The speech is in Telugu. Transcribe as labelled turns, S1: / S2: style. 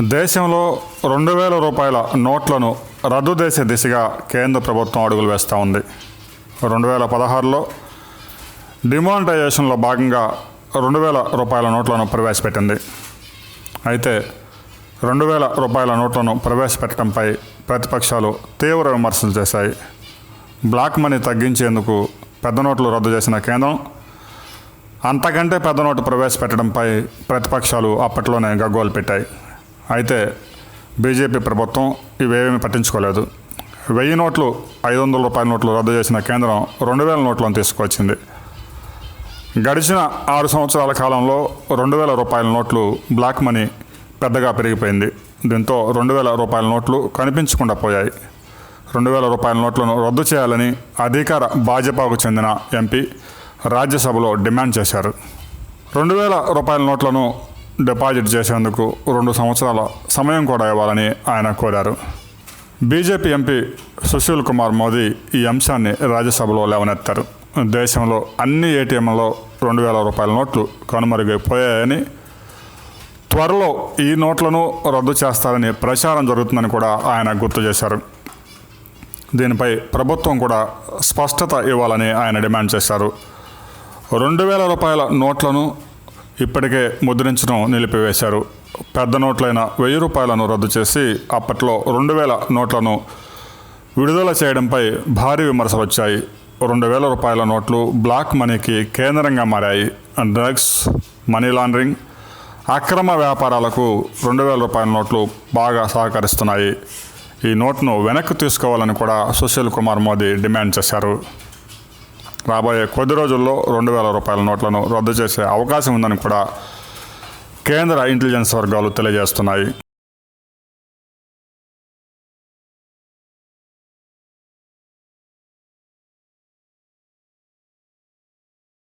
S1: దేశంలో రెండు వేల రూపాయల నోట్లను రద్దు చేసే దిశగా కేంద్ర ప్రభుత్వం అడుగులు వేస్తూ ఉంది. రెండు వేల పదహారులో డిమానిటైజేషన్లో భాగంగా రెండు వేల రూపాయల నోట్లను ప్రవేశపెట్టింది. అయితే రెండు వేల రూపాయల నోట్లను ప్రవేశపెట్టడంపై ప్రతిపక్షాలు తీవ్ర విమర్శలు చేశాయి. బ్లాక్ మనీ తగ్గించేందుకు పెద్ద నోట్లు రద్దు చేసిన కేంద్రం అంతకంటే పెద్ద నోటు ప్రవేశపెట్టడంపై ప్రతిపక్షాలు అప్పట్లోనే గగ్గోలు పెట్టాయి. అయితే బీజేపీ ప్రభుత్వం ఇవేమీ పట్టించుకోలేదు. వెయ్యి నోట్లు ఐదు వందల రూపాయల నోట్లు రద్దు చేసిన కేంద్రం రెండు వేల నోట్లను తీసుకొచ్చింది గడిచిన ఆరు సంవత్సరాల కాలంలో రెండు వేల రూపాయల నోట్లు బ్లాక్ మనీ పెద్దగా పెరిగిపోయింది. దీంతో రెండు వేల రూపాయల నోట్లు కనిపించకుండా పోయాయి. రెండు వేల రూపాయల నోట్లను రద్దు చేయాలని అధికార భాజపాకు చెందిన ఎంపీ రాజ్యసభలో డిమాండ్ చేశారు. రెండు వేల రూపాయల నోట్లను డిపాజిట్ చేసేందుకు రెండు సంవత్సరాల సమయం కూడా ఇవ్వాలని ఆయన కోరారు. బీజేపీ ఎంపీ సుశీల్ కుమార్ మోదీ ఈ అంశాన్ని రాజ్యసభలో లేవనెత్తారు. దేశంలో అన్ని ఏటీఎంలలో రెండు వేల రూపాయల నోట్లు కనుమరుగైపోయాయని త్వరలో ఈ నోట్లను రద్దు చేస్తారని ప్రచారం జరుగుతుందని కూడా ఆయన గుర్తు చేశారు. దీనిపై ప్రభుత్వం కూడా స్పష్టత ఇవ్వాలని ఆయన డిమాండ్ చేశారు. రెండు వేల రూపాయల నోట్లను ఇప్పటికే ముద్రించడం నిలిపివేశారు. పెద్ద నోట్లైన వెయ్యి రూపాయలను రద్దు చేసి అప్పట్లో రెండు వేల నోట్లను విడుదల చేయడంపై భారీ విమర్శలు వచ్చాయి. రెండు వేల రూపాయల నోట్లు బ్లాక్ మనీకి కేంద్రంగా మారాయి. డ్రగ్స్ మనీ లాండరింగ్ అక్రమ వ్యాపారాలకు రెండు వేల రూపాయల నోట్లు బాగా సహకరిస్తున్నాయి. ఈ నోట్ను వెనక్కి తీసుకోవాలని కూడా సుశీల్ కుమార్ మోదీ డిమాండ్ చేశారు. రాబోయే కొద్ది రోజుల్లో రెండు వేల రూపాయల నోట్లను రద్దు చేసే అవకాశం ఉందని కూడా కేంద్ర ఇంటెలిజెన్స్ వర్గాలు తెలియజేస్తున్నాయి.